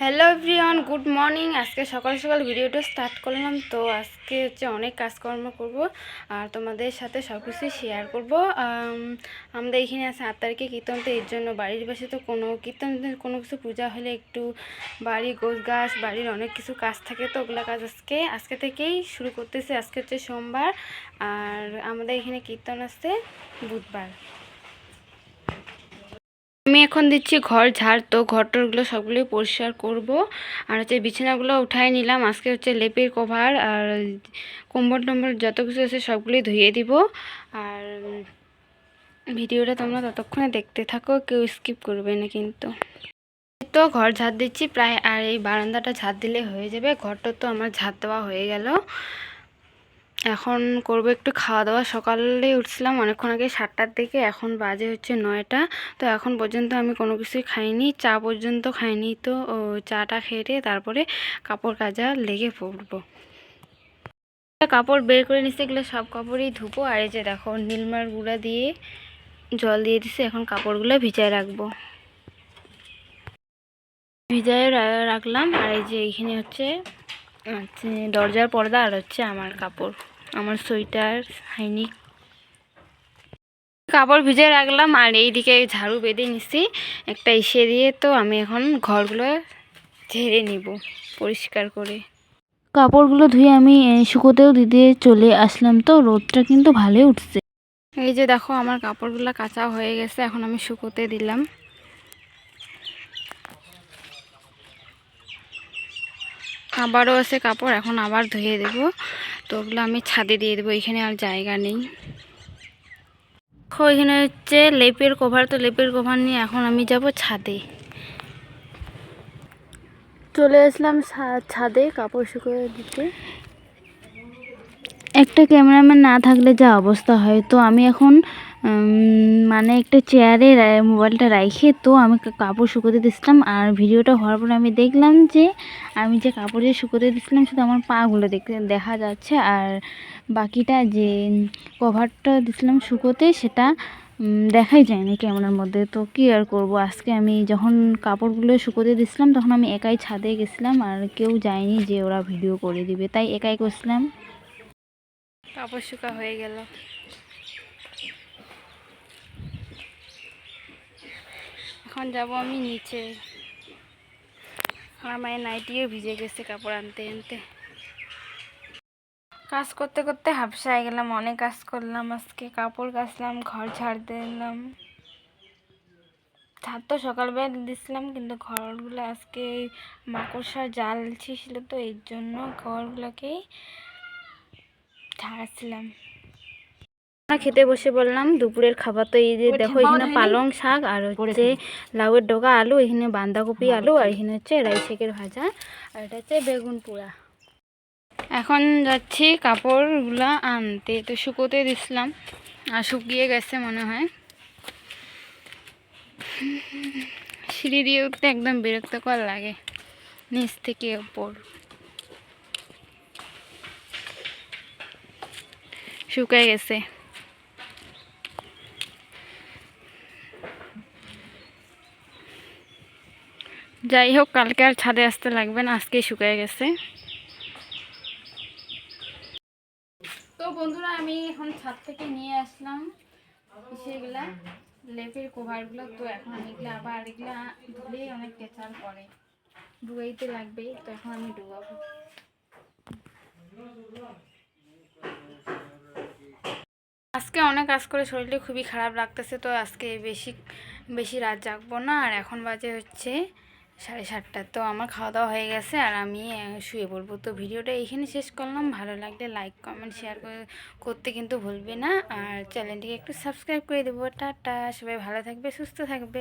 Hello everyone good morning আজকে সকাল সকাল ভিডিওটা স্টার্ট করলাম। তো আজকে হচ্ছে অনেক কাজকর্ম করব আর তোমাদের সাথে সব কিছুই শেয়ার করব। আমাদের এখানে আছে আট তারিখে কীর্তন, তো এর জন্য বাড়ির পাশে তো কোনো কীর্তন, কোনো কিছু পূজা হলে একটু বাড়ি, গোছ গাছ, বাড়ির অনেক কিছু কাজ থাকে তো ওগুলো কাজ আজকে আজকে থেকেই শুরু করতেছে। আজকে হচ্ছে সোমবার আর আমাদের এখানে কীর্তন আছে বুধবার। আমি এখন দিচ্ছি ঘর, ঝাড়, তো ঘরটরগুলো সবগুলোই পরিষ্কার করব। আর হচ্ছে বিছানাগুলো উঠাই নিলাম। আজকে হচ্ছে লেপের কভার আর কম্বল টম্বল যত কিছু আছে সবগুলোই ধুয়ে দিব। আর ভিডিওটা তোমরা ততক্ষণে দেখতে থাকো, কেউ স্কিপ করবে না কিন্তু। তো ঘর ঝাড় দিচ্ছি প্রায়, আর এই বারান্দাটা ঝাড় দিলে হয়ে যাবে। ঘরটা তো আমার ঝাড় দেওয়া হয়ে গেল। এখন করব একটু খাওয়া দাওয়া সকালে উঠছিলাম অনেকক্ষণ আগে সাতটার দিকে, এখন বাজে হচ্ছে নয়টা। তো এখন পর্যন্ত আমি কোনো কিছুই খাইনি, চা পর্যন্ত খাইনি। তো চাটা খেয়ে তারপরে কাপড় কাজা লেগে পড়ব। কাপড় বের করে নিচ্ছে এগুলো সব কাপড়ই ধুবো। আর এই যে দেখো, নীলমার গুঁড়া দিয়ে জল দিয়ে দিছে, এখন কাপড়গুলো ভিজায় রাখব। ভিজায় রাখলাম। আর এই যে এইখানে হচ্ছে হচ্ছে দরজার পর্দা আর হচ্ছে আমার কাপড় আমার সোয়েটার হাইনিক কাপড় ভিজে রাখলাম আর এইদিকে ঝাড়ু বেঁধে নিছি একটা ইসে দিয়ে তো আমি এখন ঘরগুলো ঝেড়ে নিব পরিষ্কার করে। কাপড়গুলো ধুয়ে আমি শুকোতেও দিতে চলে আসলাম তো রোদটা কিন্তু ভালোই উঠছে। এই যে দেখো আমার কাপড়গুলো কাঁচা হয়ে গেছে এখন আমি শুকোতে দিলাম। আবারও আছে কাপড়, এখন আবার ধুয়ে দেব। তো ওগুলো আমি ছাদে দিয়ে দেবো, এখানে আর জায়গা নেই। এখানে হচ্ছে লেপের কভার তো লেপের কভার নিয়ে এখন আমি যাব ছাদে। চলে আসলাম ছাদে কাপড় শুকিয়ে দিতে। একটা ক্যামেরাম্যান না থাকলে যা অবস্থা হয়। তো আমি এখন মানে একটা চেয়ারে মোবাইলটা রাখে তো আমি কাপড় শুকোতে দিয়েছিলাম আর ভিডিওটা হওয়ার পরে আমি দেখলাম যে, আমি যে কাপড় যে শুকোতে দিয়েছিলাম শুধু আমার পাগুলো দেখতে দেখা যাচ্ছে। আর বাকিটা যে কভারটা দিয়েছিলাম শুকোতে, সেটা দেখাই যায়নি ক্যামেরার মধ্যে। তো কী আর করব? আজকে আমি যখন কাপড়গুলো শুকোতে দিয়েছিলাম তখন আমি একাই ছাদে গেছিলাম। আর কেউ যায়নি যে ওরা ভিডিও করে দিবে। তাই একাই করছিলাম। কাপড় শুকা হয়ে গেল। এখন যাব আমি নিচে। আমার মায়ের নাইটিও ভিজে গেছে কাপড় আনতে আনতে। কাজ করতে করতে হাফসায় গেলাম, অনেক কাজ করলাম আজকে। কাপড় কাচলাম, ঘর ঝাড় দিলাম ঝাড় তো সকালবেলা দিছিলাম, কিন্তু ঘরগুলো আজকে মাকড়সার জাল ছিল তো, এর জন্য ঘরগুলোকেই ঝাড়ছিলাম। আমরা খেতে বসে বললাম দুপুরের খাবার তো এই যে দেখো এখানে পালং শাক আর হচ্ছে লাউয়ের ডগা আলু এখানে বাঁধাকপি আলু আর এখানে হচ্ছে রাই শাকের ভাজা আর এটা হচ্ছে বেগুন পোড়া। এখন যাচ্ছি কাপড়গুলা আনতে তো শুকোতে দিছিলাম আর শুকিয়ে গেছে মনে হয়। সিঁড়ি দিয়ে উঠতে একদম বিরক্তকর লাগে নিচ থেকে ওপর। শুকায় গেছে। যাই হোক কালকে আর ছাদে আসতে লাগবে না, আজকেই শুকিয়ে গেছে। তো বন্ধুরা, আমি এখন ছাদ থেকে নিয়ে আসলাম সেগুলা লেপের কভারগুলো। তো এখন আমি এগুলো আবার এগুলো ধুলেই অনেক কেঁচাল পড়ে। ডুবাইতে লাগবে, তো এখন আমি ডুবাবো আজকে অনেক কাজ করে শরীরটা খুবই খারাপ লাগতেছে, তো আজকে বেশি বেশি রাত জাগবো না, আর এখন বাজে হচ্ছে সাড়ে সাতটা। তো আমার খাওয়া দাওয়া হয়ে গেছে আর আমি শুয়ে বলব তো ভিডিওটা এইখানে শেষ করলাম। ভালো লাগলে লাইক কমেন্ট শেয়ার করতে কিন্তু ভুলবে না। আর চ্যানেলটিকে একটু সাবস্ক্রাইব করে দেবো। টাটা, সবাই ভালো থাকবে, সুস্থ থাকবে।